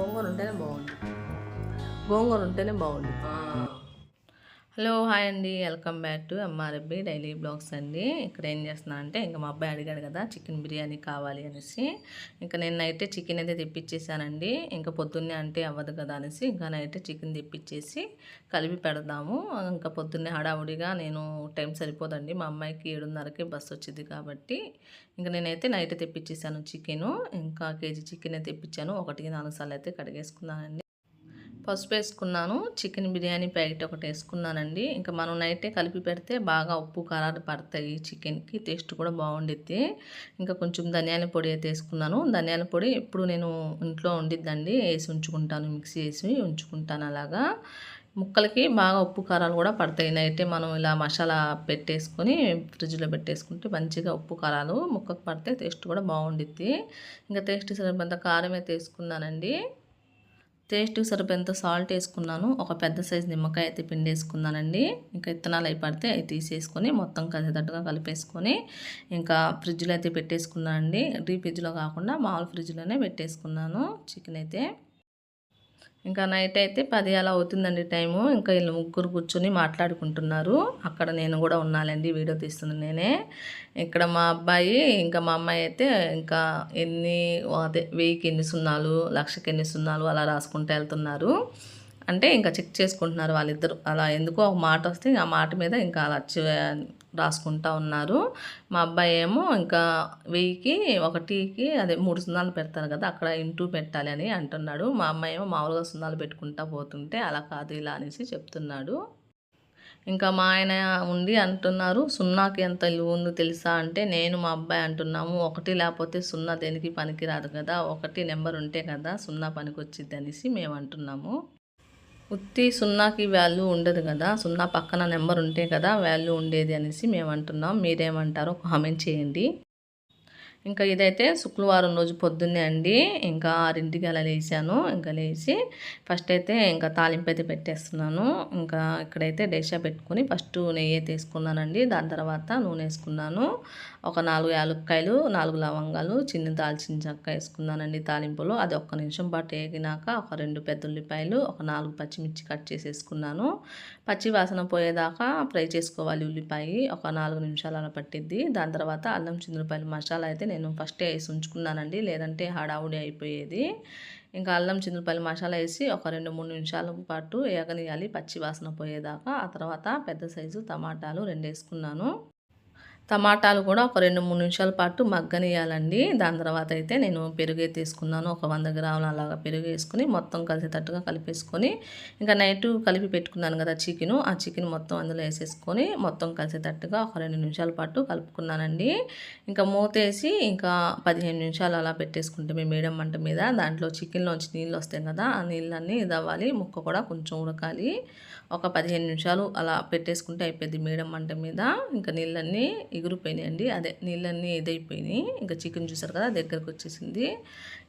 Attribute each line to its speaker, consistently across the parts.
Speaker 1: గోంగూర ఉంటేనే బాగుంది గోంగూర ఉంటేనే బాగుంది హలో హాయ్ అండి. వెల్కమ్ బ్యాక్ టు ఎంఆర్ఎబ్బి డైలీ బ్లాగ్స్ అండి. ఇక్కడ ఏం చేస్తున్నాను అంటే ఇంకా మా అబ్బాయి అడిగాడు కదా చికెన్ బిర్యానీ కావాలి అనేసి. ఇంకా నేను నైటే చికెన్ అయితే తెప్పించేసానండి ఇంకా పొద్దున్నే అంటే అవ్వదు కదా అనేసి ఇంకా నైటే చికెన్ తెప్పించేసి కలిపి పెడదాము. ఇంకా పొద్దున్నే హడావుడిగా నేను టైం సరిపోదండి. మా అమ్మాయికి ఏడున్నరకి బస్సు వచ్చింది కాబట్టి. ఇంకా నేనైతే నైట్ తెప్పించేసాను చికెను. ఇంకా కేజీ చికెన్ అయితే తెప్పించాను ఒకటికి నాలుగు సార్లు అయితే కడిగేసుకున్నానండి. పసుపు వేసుకున్నాను. చికెన్ బిర్యానీ ప్యాకెట్ ఒకటి వేసుకున్నానండి. ఇంకా మనం నైటే కలిపి పెడితే బాగా ఉప్పు కారాలు పడతాయి చికెన్కి. టేస్ట్ కూడా బాగుండిద్ది. ఇంకా కొంచెం ధనియాల పొడి అయితే వేసుకున్నాను. ధనియాల పొడి ఎప్పుడు నేను ఇంట్లో ఉండిద్దండి వేసి ఉంచుకుంటాను మిక్సీ వేసి ఉంచుకుంటాను అలాగా. ముక్కలకి బాగా ఉప్పు కారాలు కూడా పడతాయి. నైటే మనం ఇలా మసాలా పెట్టేసుకొని ఫ్రిడ్జ్లో పెట్టేసుకుంటే మంచిగా ఉప్పు కారాలు ముక్కకు పడితే టేస్ట్ కూడా బాగుండిద్ది. ఇంకా టేస్ట్ సరిపోయేంత కారం అయితే వేసుకున్నానండి. టేస్ట్కి సరిపోయేంత సాల్ట్ వేసుకున్నాను. ఒక పెద్ద సైజు నిమ్మకాయ అయితే పిండి వేసుకున్నానండి. ఇంకా ఇత్తనాలు అయి పడితే అవి తీసేసుకొని మొత్తం కలిసేటట్టుగా కలిపేసుకొని ఇంకా ఫ్రిడ్జ్లో అయితే పెట్టేసుకున్నానండి. డీ ఫ్రిడ్జ్లో కాకుండా మామూలు ఫ్రిడ్జ్లోనే పెట్టేసుకున్నాను. చికెన్ అయితే ఇంకా నైట్ అయితే పది అలా అవుతుందండి టైము. ఇంకా వీళ్ళు ముగ్గురు కూర్చొని మాట్లాడుకుంటున్నారు. అక్కడ నేను కూడా ఉన్నానండి వీడియో తీస్తున్నాను నేనే. ఇక్కడ మా అబ్బాయి ఇంకా మా అమ్మాయి అయితే ఇంకా ఎన్ని అదే వెయ్యికి ఎన్ని సున్నాలు లక్షకి ఎన్ని సున్నాలు అలా రాసుకుంటూ వెళ్తున్నారు. అంటే ఇంకా చెక్ చేసుకుంటున్నారు వాళ్ళిద్దరు. అలా ఎందుకో ఒక మాట వస్తే ఆ మాట మీద ఇంకా అలా రాసుకుంటా ఉన్నారు. మా అబ్బాయి ఏమో ఇంకా వెయ్యికి ఒకటికి అదే మూడు సున్నాలు పెడతారు కదా అక్కడ ఇంటూ పెట్టాలి అని అంటున్నాడు. మా అమ్మాయి ఏమో మామూలుగా సున్నాలు పెట్టుకుంటా పోతుంటే అలా కాదు ఇలా అనేసి చెప్తున్నాడు. ఇంకా మా ఆయన ఉండి అంటున్నారు సున్నాకి ఎంత విలువ ఉందో తెలుసా అంటే నేను మా అబ్బాయి అంటున్నాము ఒకటి లేకపోతే సున్నా దేనికి పనికిరాదు కదా ఒకటి నెంబర్ ఉంటే కదా సున్నా పనికి వచ్చింది అనేసి మేము అంటున్నాము. ఉత్తి సున్నాకి వాల్యూ ఉండదు కదా. సున్నా పక్కన నెంబర్ ఉంటే కదా వాల్యూ ఉండేది అనేసి మేము అంటున్నాం మీరేమంటారో కామెంట్ చేయండి. ఇంకా ఇదైతే శుక్రవారం రోజు పొద్దున్నే అండి. ఇంకా ఆరింటికి అలా లేచాను. ఇంకా లేచి ఫస్ట్ అయితే ఇంకా తాలింపు అయితే పెట్టేస్తున్నాను. ఇంకా ఇక్కడైతే డేషా పెట్టుకుని ఫస్ట్ నెయ్యి అయితే వేసుకున్నానండి. దాని తర్వాత నూనె వేసుకున్నాను. ఒక నాలుగు యాలక్కాయలు నాలుగు లవంగాలు చిన్న దాల్చిన చెక్క వేసుకున్నానండి తాలింపులో. అది ఒక్క నిమిషం పాటు వేగినాక ఒక రెండు పెద్ద ఉల్లిపాయలు ఒక నాలుగు పచ్చిమిర్చి కట్ చేసేసుకున్నాను పచ్చి వాసన పోయేదాకా ఫ్రై చేసుకోవాలి ఉల్లిపాయ. ఒక నాలుగు నిమిషాలు అలా పట్టిద్ది. దాని తర్వాత అల్లం చిందులపాయలు మసాలా అయితే నేను ఫస్టే వేసి ఉంచుకున్నానండి. లేదంటే హడావుడి అయిపోయేది. ఇంకా అల్లం చింతపల్లి మసాలా వేసి ఒక రెండు మూడు నిమిషాల పాటు ఏగనియాలి. పచ్చి వాసన పోయేదాకా. ఆ తర్వాత పెద్ద సైజు టమాటాలు రెండు వేసుకున్నాను. టమాటాలు కూడా ఒక రెండు మూడు నిమిషాల పాటు మగ్గనియాలండి దాని తర్వాత అయితే నేను పెరుగు తీసుకున్నాను. ఒక వంద గ్రాములు అలాగా పెరుగు వేసుకుని మొత్తం కలిసేటట్టుగా కలిపేసుకొని ఇంకా నైట్ కలిపి పెట్టుకున్నాను కదా చికెను ఆ చికెన్ మొత్తం అందులో వేసేసుకొని మొత్తం కలిసేటట్టుగా ఒక రెండు నిమిషాల పాటు కలుపుకున్నానండి. ఇంకా మూతేసి ఇంకా పదిహేను నిమిషాలు అలా పెట్టేసుకుంటే మీ మీడియం మంట మీద దాంట్లో చికెన్లోంచి నీళ్ళు వస్తాయి కదా ఆ నీళ్ళన్నీ ఇదవ్వాలి ముక్క కూడా కొంచెం ఉడకాలి. ఒక పదిహేను నిమిషాలు అలా పెట్టేసుకుంటే అయిపోయింది మీడియం మంట మీద. ఇంకా నీళ్ళన్నీ ఎగిరిపోయినాయండి. అదే నీళ్ళన్నీ ఇదైపోయినాయి ఇంకా చికెన్ చూసారు కదా దగ్గరకు వచ్చేసింది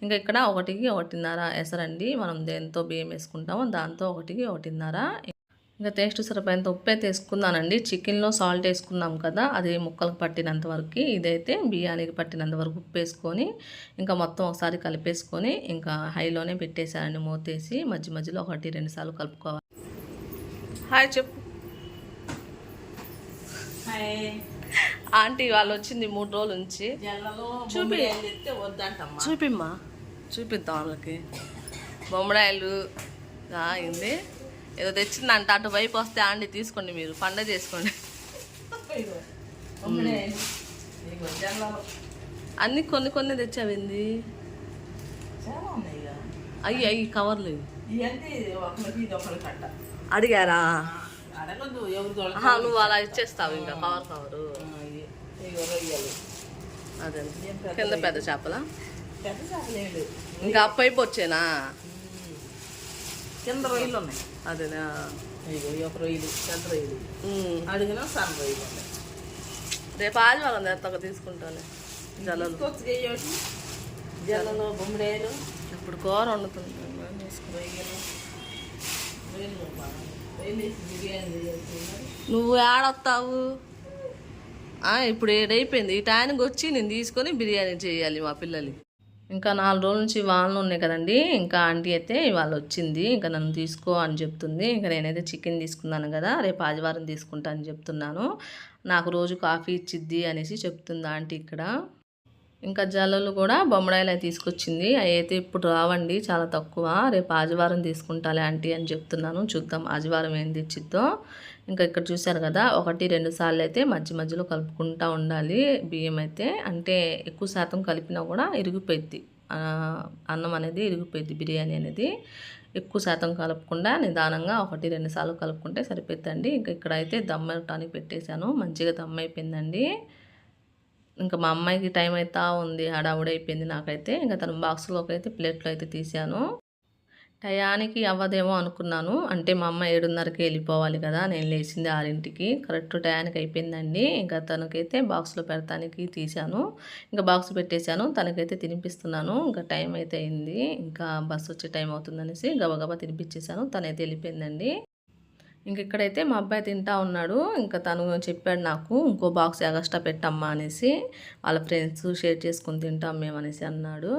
Speaker 1: ఇంకా ఇక్కడ ఒకటికి ఒకటిన్నర ఎసరండి. మనం దేంతో బియ్యం వేసుకుంటామో దాంతో ఒకటికి ఒకటిన్నర. ఇంకా టేస్ట్ సరిపోయేంత ఉప్పు అయితే వేసుకున్నానండి చికెన్లో సాల్ట్ వేసుకున్నాం కదా అది ముక్కలకు పట్టినంత వరకు. ఇదైతే బియ్యానికి పట్టినంత వరకు ఉప్పు వేసుకొని ఇంకా మొత్తం ఒకసారి కలిపేసుకొని ఇంకా హైలోనే పెట్టేశానండి. మూతేసి మధ్య మధ్యలో ఒకటి రెండు సార్లు కలుపుకోవాలి. హాయ్ చెప్పు. ఆంటీ వాళ్ళు వచ్చింది మూడు రోజుల నుంచి. చూపి. చూపిమ్మా. చూపిద్దాం వాళ్ళకి. బొమ్మడాయలు అయింది ఏదో తెచ్చిందంట అటు వైపు వస్తే ఆంటీ తీసుకోండి మీరు పండగ చేసుకోండి. అన్ని కొన్ని కొన్ని తెచ్చావింది అయ్యి అయ్యి కవర్లు. అడిగారా? నువ్వు అలా ఇచ్చేస్తావు ఇంకా కవర్ కవరు. అదే. కింద పెద్ద చేపల? ఇంకా అప్పైపు వచ్చేనా
Speaker 2: కింద రొయ్యలు ఉన్నాయి.
Speaker 1: అదేనా?
Speaker 2: ఒక రొయ్యలు పెద్ద రొయ్యలు. అడిగిన సన్న రొయ్యలు ఉన్నాయి.
Speaker 1: రేపు ఆదివారం తెస్తాక తీసుకుంటాను జలలు
Speaker 2: తీసుకొచ్చి చేయొచ్చు జల్లలు బొమ్మిడాయలు
Speaker 1: ఇప్పుడు కూర వండుతుంది.
Speaker 2: రొయ్యలు. రొయ్యలు.
Speaker 1: నువ్వు ఏడొస్తావు ఆ, ఇప్పుడు ఏడైపోయింది. ఈ టైంకి వచ్చి నేను తీసుకొని బిర్యానీ చేయాలి మా పిల్లలకి. ఇంకా నాలుగు రోజుల నుంచి వానలు ఉన్నాయి కదండి. ఇంకా ఆంటీ అయితే ఇవాళ వచ్చింది. ఇంకా నన్ను తీసుకో అని చెప్తుంది. ఇంకా నేనైతే చికెన్ తీసుకున్నాను కదా రేపు ఆదివారం తీసుకుంటా అని చెప్తున్నాను. నాకు రోజు కాఫీ ఇచ్చిద్ది అనేసి చెప్తుంది ఆంటీ ఇక్కడ. ఇంకా జల్లలు కూడా బొమ్మడాయిలు అయితే తీసుకొచ్చింది. అవి అయితే ఇప్పుడు రావండి చాలా తక్కువ. రేపు ఆదివారం తీసుకుంటాలే ఆంటీ అని చెప్తున్నాను. చూద్దాం ఆదివారం ఏం తెచ్చిద్దో. ఇంకా ఇక్కడ చూశారు కదా ఒకటి రెండు సార్లు అయితే మధ్య మధ్యలో కలుపుకుంటూ ఉండాలి బియ్యం అయితే. అంటే ఎక్కువ శాతం కలిపినా కూడా ఇరిగిపోయింది అన్నం అనేది ఇరిగిపోయింది బిర్యానీ అనేది. ఎక్కువ శాతం కలపకుండా నిదానంగా ఒకటి రెండు సార్లు కలుపుకుంటే సరిపోతుందండి ఇంకా ఇక్కడైతే అయితే అవటానికి పెట్టేశాను. మంచిగా దమ్ అయిపోయిందండి. ఇంకా మా అమ్మాయికి టైం అవుతా ఉంది హడావుడైపోయింది నాకైతే. ఇంకా తన బాక్స్లోకి అయితే ప్లేట్లో అయితే తీసాను టయానికి అవ్వదేమో అనుకున్నాను. అంటే మా అమ్మ ఏడున్నరకి వెళ్ళిపోవాలి కదా నేను లేచింది ఆరింటికి. కరెక్ట్ టయానికి అయిపోయిందండి. ఇంకా తనకైతే బాక్స్లో పెడతానికి తీశాను. ఇంకా బాక్స్ పెట్టేశాను. తనకైతే తినిపిస్తున్నాను. ఇంకా టైం అయితే అయింది. ఇంకా బస్సు వచ్చే టైం అవుతుందనేసి గబగబా తినిపించేశాను తనైతే వెళ్ళిపోయిందండి. ఇంక ఇక్కడైతే మా అబ్బాయి తింటా ఉన్నాడు. ఇంకా తను చెప్పాడు నాకు ఇంకో బాక్స్ ఎగస్ట్రా పెట్టమ్మా అనేసి. వాళ్ళ ఫ్రెండ్స్ షేర్ చేసుకుని తింటాం మేము అనేసి అన్నాడు.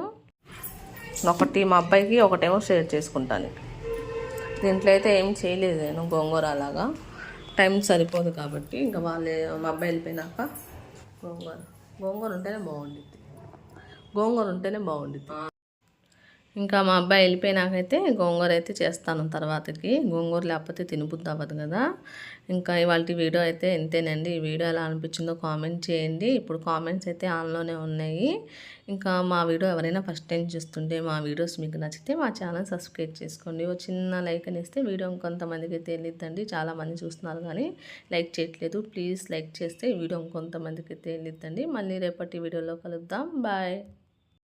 Speaker 1: ఒకటి మా అబ్బాయికి ఒకటేమో షేర్ చేసుకుంటాను. దీంట్లో అయితే ఏం చేయలేదు నేను గోంగూర అలాగా టైం సరిపోదు కాబట్టి ఇంకా వాళ్ళే మా అబ్బాయి వెళ్ళిపోయినాక గోంగూర. గోంగూర ఉంటేనే బాగుండిద్ది. గోంగూర ఉంటేనే బాగుండిద్ది. ఇంకా మా అబ్బాయి వెళ్ళిపోయినాకైతే గోంగూర అయితే చేస్తాను తర్వాతకి. గోంగూర లేకపోతే తినబుద్ధి అవ్వదు కదా. ఇంకా ఇవాళ వీడియో అయితే ఇంతేనండి. ఈ వీడియో ఎలా అనిపించిందో కామెంట్ చేయండి. ఇప్పుడు కామెంట్స్ అయితే ఆన్లోనే ఉన్నాయి. ఇంకా మా వీడియో ఎవరైనా ఫస్ట్ టైం చూస్తుంటే మా వీడియోస్ మీకు నచ్చితే మా ఛానల్ సబ్స్క్రైబ్ చేసుకోండి. ఓ చిన్న లైక్ అని ఇస్తే వీడియో ఇంకొంతమందికి తెలియద్దండి చాలామంది చూస్తున్నారు కానీ లైక్ చేయట్లేదు. ప్లీజ్ లైక్ చేస్తే వీడియో ఇంకొంతమందికి తెలియద్దండి మళ్ళీ రేపటి వీడియోలో కలుద్దాం. బాయ్.